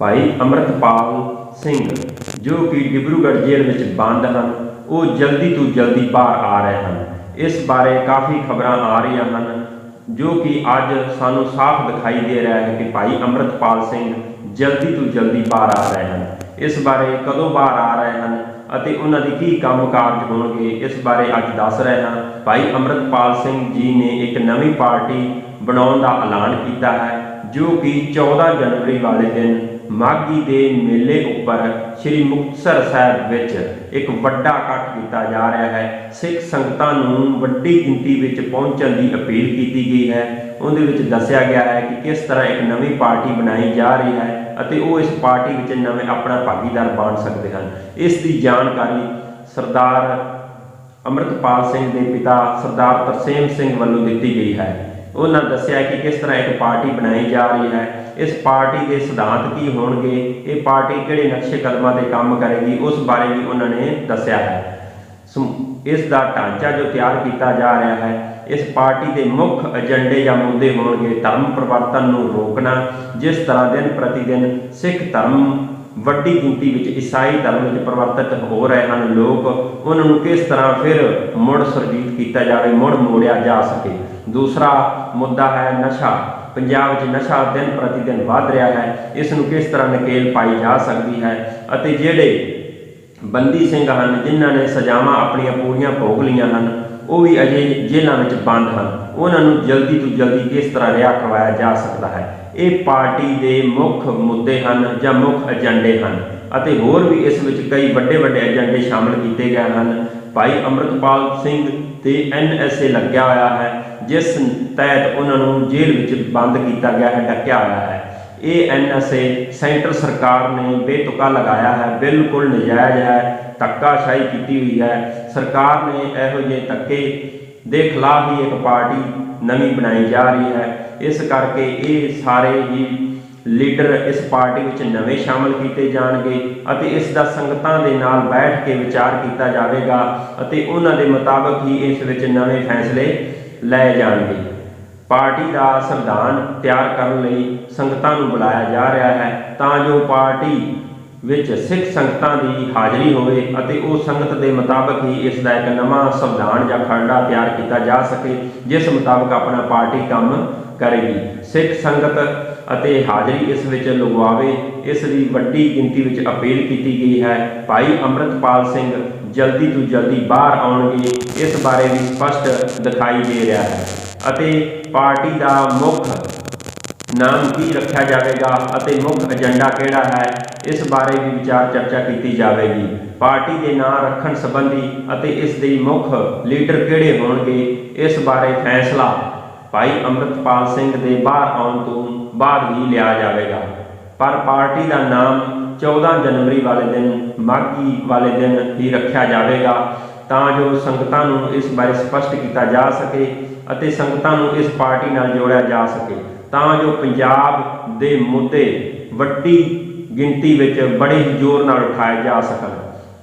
ਭਾਈ ਅੰਮ੍ਰਿਤਪਾਲ ਸਿੰਘ, ਜੋ ਕਿ ਡਿਬਰੂਗੜ੍ਹ ਜੇਲ੍ਹ ਵਿੱਚ ਬੰਦ ਹਨ, ਉਹ ਜਲਦੀ ਤੋਂ ਜਲਦੀ ਬਾਹਰ ਆ ਰਹੇ ਹਨ। ਇਸ ਬਾਰੇ ਕਾਫੀ ਖਬਰਾਂ ਆ ਰਹੀਆਂ ਹਨ, ਜੋ ਕਿ ਅੱਜ ਸਾਨੂੰ ਸਾਫ਼ ਦਿਖਾਈ ਦੇ ਰਿਹਾ ਹੈ ਕਿ ਭਾਈ ਅੰਮ੍ਰਿਤਪਾਲ ਸਿੰਘ ਜਲਦੀ ਤੋਂ ਜਲਦੀ ਬਾਹਰ ਆ ਰਹੇ ਹਨ। ਇਸ ਬਾਰੇ ਕਦੋਂ ਬਾਹਰ ਆ ਰਹੇ ਹਨ ਅਤੇ ਉਹਨਾਂ ਦੇ ਕੀ ਕੰਮ ਕਾਰਜ ਹੋਣਗੇ, ਇਸ ਬਾਰੇ ਅੱਜ ਦੱਸ ਰਹੇ ਹਾਂ। ਭਾਈ ਅੰਮ੍ਰਿਤਪਾਲ ਸਿੰਘ ਜੀ ਨੇ ਇੱਕ ਨਵੀਂ ਪਾਰਟੀ ਬਣਾਉਣ ਦਾ ਐਲਾਨ ਕੀਤਾ ਹੈ, ਜੋ ਕਿ 14 ਜਨਵਰੀ ਵਾਲੇ ਦਿਨ ਮਾਘੀ ਦੇ ਮੇਲੇ ਉੱਪਰ ਸ੍ਰੀ ਮੁਕਤਸਰ ਸਾਹਿਬ ਵਿੱਚ ਇੱਕ ਵੱਡਾ ਇਕੱਠ ਕੀਤਾ ਜਾ ਰਿਹਾ ਹੈ। ਸਿੱਖ ਸੰਗਤਾਂ ਨੂੰ ਵੱਡੀ ਗਿਣਤੀ ਵਿੱਚ ਪਹੁੰਚਣ ਦੀ ਅਪੀਲ ਕੀਤੀ ਗਈ ਹੈ। ਉਹਦੇ ਵਿੱਚ ਦੱਸਿਆ ਗਿਆ ਹੈ ਕਿ ਕਿਸ ਤਰ੍ਹਾਂ ਇੱਕ ਨਵੀਂ ਪਾਰਟੀ ਬਣਾਈ ਜਾ ਰਹੀ ਹੈ ਅਤੇ ਉਹ ਇਸ ਪਾਰਟੀ ਵਿੱਚ ਨਵੇਂ ਆਪਣਾ ਭਾਗੀਦਾਰ ਬਣ ਸਕਦੇ ਹਨ। ਇਸ ਦੀ ਜਾਣਕਾਰੀ ਸਰਦਾਰ ਅੰਮ੍ਰਿਤਪਾਲ ਸਿੰਘ ਦੇ ਪਿਤਾ ਸਰਦਾਰ ਤਰਸੇਮ ਸਿੰਘ ਵੱਲੋਂ ਦਿੱਤੀ ਗਈ ਹੈ। ਉਹਨਾਂ ਦੱਸਿਆ ਕਿ ਕਿਸ ਤਰ੍ਹਾਂ ਇੱਕ ਪਾਰਟੀ ਬਣਾਈ ਜਾ ਰਹੀ ਹੈ, ਇਸ ਪਾਰਟੀ ਦੇ ਸਿਧਾਂਤ ਕੀ ਹੋਣਗੇ, ਇਹ ਪਾਰਟੀ ਕਿਹੜੇ ਨਕਸ਼ੇ ਕਦਮਾਂ ਤੇ ਕੰਮ ਕਰੇਗੀ, ਉਸ ਬਾਰੇ ਵੀ ਉਹਨਾਂ ਨੇ ਦੱਸਿਆ ਹੈ। ਇਸ ਦਾ ਢਾਂਚਾ ਜੋ ਤਿਆਰ ਕੀਤਾ ਜਾ ਰਿਹਾ ਹੈ, ਇਸ ਪਾਰਟੀ ਦੇ ਮੁੱਖ ਏਜੰਡੇ ਜਾਂ ਮੁੱਦੇ ਹੋਣਗੇ ਧਰਮ ਪਰਿਵਰਤਨ ਨੂੰ ਰੋਕਣਾ, ਜਿਸ ਤਰ੍ਹਾਂ ਦਿਨ ਪ੍ਰਤੀ ਦਿਨ ਸਿੱਖ ਧਰਮ ਵੱਡੀ ਗਿਣਤੀ ਵਿੱਚ ਈਸਾਈ ਧਰਮ ਵਿੱਚ ਪਰਿਵਰਤਿਤ ਹੋ ਰਹੇ ਹਨ। ਲੋਕ ਉਹਨਾਂ ਨੂੰ ਕਿਸ ਤਰ੍ਹਾਂ ਫਿਰ ਮੁੜ ਸੁਰਜੀਤ ਕੀਤਾ ਜਾਵੇ, ਮੁੜ ਮੋੜਿਆ ਜਾ ਸਕੇ? ਦੂਸਰਾ ਮੁੱਦਾ ਹੈ ਨਸ਼ਾ। ਪੰਜਾਬ ਵਿੱਚ ਨਸ਼ਾ ਦਿਨ ਪ੍ਰਤੀ ਦਿਨ ਵੱਧ ਰਿਹਾ ਹੈ। ਇਸ ਨੂੰ ਕਿਸ ਤਰ੍ਹਾਂ ਨਕੇਲ ਪਾਈ ਜਾ ਸਕਦੀ ਹੈ? ਅਤੇ ਜਿਹੜੇ ਬੰਦੀ ਸਿੰਘ ਹਨ, ਜਿਨ੍ਹਾਂ ਨੇ ਸਜ਼ਾਵਾਂ ਆਪਣੀਆਂ ਪੂਰੀਆਂ ਭੋਗ ਲਈਆਂ ਹਨ ਉਹ ਵੀ ਅਜੇ ਜੇਲ੍ਹਾਂ ਵਿੱਚ ਬੰਦ ਹਨ। ਉਹਨਾਂ ਨੂੰ ਜਲਦੀ ਤੋਂ ਜਲਦੀ ਕਿਸ ਤਰ੍ਹਾਂ ਰਿਹਾ ਕਰਵਾਇਆ ਜਾ ਸਕਦਾ ਹੈ? ਇਹ ਪਾਰਟੀ ਦੇ ਮੁੱਖ ਮੁੱਦੇ ਹਨ ਜਾਂ ਮੁੱਖ ਏਜੰਡੇ ਹਨ ਅਤੇ ਹੋਰ ਵੀ ਇਸ ਵਿੱਚ ਕਈ ਵੱਡੇ ਵੱਡੇ ਏਜੰਡੇ ਸ਼ਾਮਲ ਕੀਤੇ ਗਏ ਹਨ। ਭਾਈ ਅੰਮ੍ਰਿਤਪਾਲ ਸਿੰਘ ਤੇ ਐਨਐਸਏ ਲੱਗਿਆ ਹੋਇਆ ਹੈ, ਜਿਸ ਤਹਿਤ ਉਹਨਾਂ ਨੂੰ ਜੇਲ੍ਹ ਵਿੱਚ ਬੰਦ ਕੀਤਾ ਗਿਆ ਹੈ ਡੱਕਿਆ ਹੋਇਆ ਹੈ। ਇਹ ਐਨਐਸਏ ਸੈਂਟਰ ਸਰਕਾਰ ਨੇ ਬੇਤੁਕਾ ਲਗਾਇਆ ਹੈ, ਬਿਲਕੁਲ ਨਜਾਇਜ਼ ਹੈ। ਧੱਕਾਸ਼ਾਹੀ ਕੀਤੀ ਹੋਈ ਹੈ। ਸਰਕਾਰ ਨੇ ਇਹੋ ਜਿਹੇ ਧੱਕੇ ਦੇ ਖਿਲਾਫ ਹੀ ਇੱਕ ਪਾਰਟੀ ਨਵੀਂ ਬਣਾਈ ਜਾ ਰਹੀ ਹੈ। ਇਸ ਕਰਕੇ ਇਹ ਸਾਰੇ ਹੀ ਲੀਡਰ ਇਸ ਪਾਰਟੀ ਵਿੱਚ ਨਵੇਂ ਸ਼ਾਮਲ ਕੀਤੇ ਜਾਣਗੇ ਅਤੇ ਇਸ ਦਾ ਸੰਗਤਾਂ ਦੇ ਨਾਲ ਬੈਠ ਕੇ ਵਿਚਾਰ ਕੀਤਾ ਜਾਵੇਗਾ ਅਤੇ ਉਹਨਾਂ ਦੇ ਮੁਤਾਬਕ ਹੀ ਇਸ ਵਿੱਚ ਨਵੇਂ ਫੈਸਲੇ ਲਏ ਜਾਣਗੇ। ਪਾਰਟੀ ਦਾ ਸੰਵਿਧਾਨ ਤਿਆਰ ਕਰਨ ਲਈ ਸੰਗਤਾਂ ਨੂੰ ਬੁਲਾਇਆ ਜਾ ਰਿਹਾ ਹੈ ਤਾਂ ਜੋ ਪਾਰਟੀ ਵਿੱਚ ਸਿੱਖ ਸੰਗਤਾਂ ਦੀ ਹਾਜ਼ਰੀ ਹੋਵੇ ਅਤੇ ਉਹ ਸੰਗਤ ਦੇ ਮੁਤਾਬਕ ਹੀ ਇਸ ਦਾ ਇੱਕ ਨਵਾਂ ਸੰਵਿਧਾਨ ਜਾਂ ਖਰੜਾ ਤਿਆਰ ਕੀਤਾ ਜਾ ਸਕੇ, ਜਿਸ ਮੁਤਾਬਕ ਆਪਣਾ ਪਾਰਟੀ ਕੰਮ ਕਰੇਗੀ। ਸਿੱਖ ਸੰਗਤ ਅਤੇ ਹਾਜ਼ਰੀ ਇਸ ਵਿੱਚ ਲਗਵਾਵੇ, ਇਸ ਦੀ ਵੱਡੀ ਗਿਣਤੀ ਵਿੱਚ ਅਪੀਲ ਕੀਤੀ ਗਈ ਹੈ। ਭਾਈ ਅੰਮ੍ਰਿਤਪਾਲ ਸਿੰਘ ਜਲਦੀ ਤੋਂ ਜਲਦੀ ਬਾਹਰ ਆਉਣਗੇ, ਇਸ ਬਾਰੇ ਵੀ ਸਪਸ਼ਟ ਦਿਖਾਈ ਦੇ ਰਿਹਾ ਹੈ। ਅਤੇ ਪਾਰਟੀ ਦਾ ਮੁੱਖ ਨਾਮ ਕੀ ਰੱਖਿਆ ਜਾਵੇਗਾ ਅਤੇ ਮੁੱਖ ਏਜੰਡਾ ਕਿਹੜਾ ਹੈ, ਇਸ ਬਾਰੇ ਵੀ ਵਿਚਾਰ ਚਰਚਾ ਕੀਤੀ ਜਾਵੇਗੀ। ਪਾਰਟੀ ਦੇ ਨਾਂ ਰੱਖਣ ਸੰਬੰਧੀ ਅਤੇ ਇਸ ਦੇ ਮੁੱਖ ਲੀਡਰ ਕਿਹੜੇ ਹੋਣਗੇ, ਇਸ ਬਾਰੇ ਫੈਸਲਾ ਭਾਈ ਅੰਮ੍ਰਿਤਪਾਲ ਸਿੰਘ ਦੇ ਬਾਹਰ ਆਉਣ ਤੋਂ ਬਾਅਦ ਹੀ ਲਿਆ ਜਾਵੇਗਾ। ਪਰ ਪਾਰਟੀ ਦਾ ਨਾਮ 14 ਜਨਵਰੀ ਵਾਲੇ ਦਿਨ, ਮਾਘੀ ਵਾਲੇ ਦਿਨ ਹੀ ਰੱਖਿਆ ਜਾਵੇਗਾ, ਤਾਂ ਜੋ ਸੰਗਤਾਂ ਨੂੰ ਇਸ ਬਾਰੇ ਸਪਸ਼ਟ ਕੀਤਾ ਜਾ ਸਕੇ ਅਤੇ ਸੰਗਤਾਂ ਨੂੰ ਇਸ ਪਾਰਟੀ ਨਾਲ ਜੋੜਿਆ ਜਾ ਸਕੇ। ਤਾਂ ਜੋ ਪੰਜਾਬ ਦੇ ਮੁੱਦੇ ਵੱਡੀ ਗਿਣਤੀ ਵਿੱਚ ਬੜੇ ਹੀ ਜ਼ੋਰ ਨਾਲ ਉਠਾਏ ਜਾ ਸਕਣ।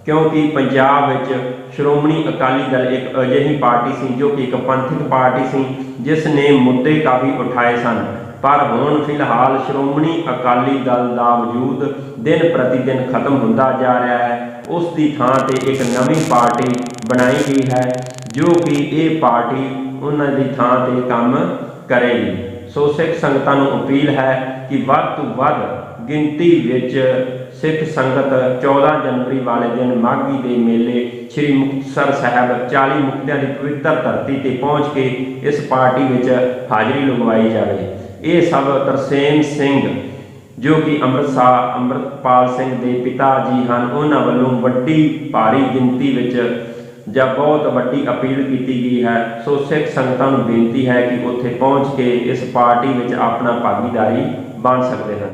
ਕਿਉਂਕਿ ਪੰਜਾਬ ਵਿੱਚ ਸ਼੍ਰੋਮਣੀ ਅਕਾਲੀ ਦਲ ਇੱਕ ਅਜਿਹੀ ਪਾਰਟੀ ਸੀ ਜੋ ਕਿ ਇੱਕ ਪੰਥਕ ਪਾਰਟੀ ਸੀ, ਜਿਸ ਨੇ ਮੁੱਦੇ ਕਾਫੀ ਉਠਾਏ ਸਨ। ਪਰ ਹੁਣ ਫਿਲਹਾਲ ਸ਼੍ਰੋਮਣੀ ਅਕਾਲੀ ਦਲ ਦਾ ਵਜੂਦ ਦਿਨ ਪ੍ਰਤੀ ਦਿਨ ਖਤਮ ਹੁੰਦਾ ਜਾ ਰਿਹਾ ਹੈ। ਉਸ ਦੀ ਥਾਂ ਤੇ ਇੱਕ ਨਵੀਂ ਪਾਰਟੀ ਬਣਾਈ ਗਈ ਹੈ, ਜੋ ਕਿ ਇਹ ਪਾਰਟੀ ਉਹਨਾਂ ਦੀ ਥਾਂ ਤੇ ਕੰਮ ਕਰੇਗੀ। ਸੋ ਸਿੱਖ ਸੰਗਤਾਂ ਨੂੰ ਅਪੀਲ ਹੈ ਕਿ ਵੱਧ ਤੋਂ ਵੱਧ ਗਿਣਤੀ ਵਿੱਚ ਸਿੱਖ ਸੰਗਤ 14 ਜਨਵਰੀ ਵਾਲੇ ਦਿਨ ਮਾਘੀ ਦੇ ਮੇਲੇ ਸ੍ਰੀ ਮੁਕਤਸਰ ਸਾਹਿਬ 40 ਮੁਕਤਿਆਂ ਦੀ ਪਵਿੱਤਰ ਧਰਤੀ ਤੇ ਪਹੁੰਚ ਕੇ ਇਸ ਪਾਰਟੀ ਵਿੱਚ ਹਾਜ਼ਰੀ ਲਗਵਾਈ ਜਾਵੇ। ਇਹ ਸਭ ਤਰਸੇਮ ਸਿੰਘ ਜੋ ਕਿ ਅੰਮ੍ਰਿਤਸਰ ਅੰਮ੍ਰਿਤਪਾਲ ਸਿੰਘ ਦੇ ਪਿਤਾ ਜੀ ਹਨ, ਉਹਨਾਂ ਵੱਲੋਂ ਵੱਡੀ ਭਾਰੀ ਗਿਣਤੀ ਵਿੱਚ ਜਾਂ ਬਹੁਤ ਵੱਡੀ ਅਪੀਲ ਕੀਤੀ ਗਈ ਹੈ, ਸੋ ਸਿੱਖ ਸੰਗਤਾਂ ਨੂੰ ਬੇਨਤੀ ਹੈ ਕਿ ਉੱਥੇ ਪਹੁੰਚ ਕੇ ਇਸ ਪਾਰਟੀ ਵਿੱਚ ਆਪਣਾ ਭਾਗੀਦਾਰੀ ਬਣ ਸਕਦੇ ਹਨ।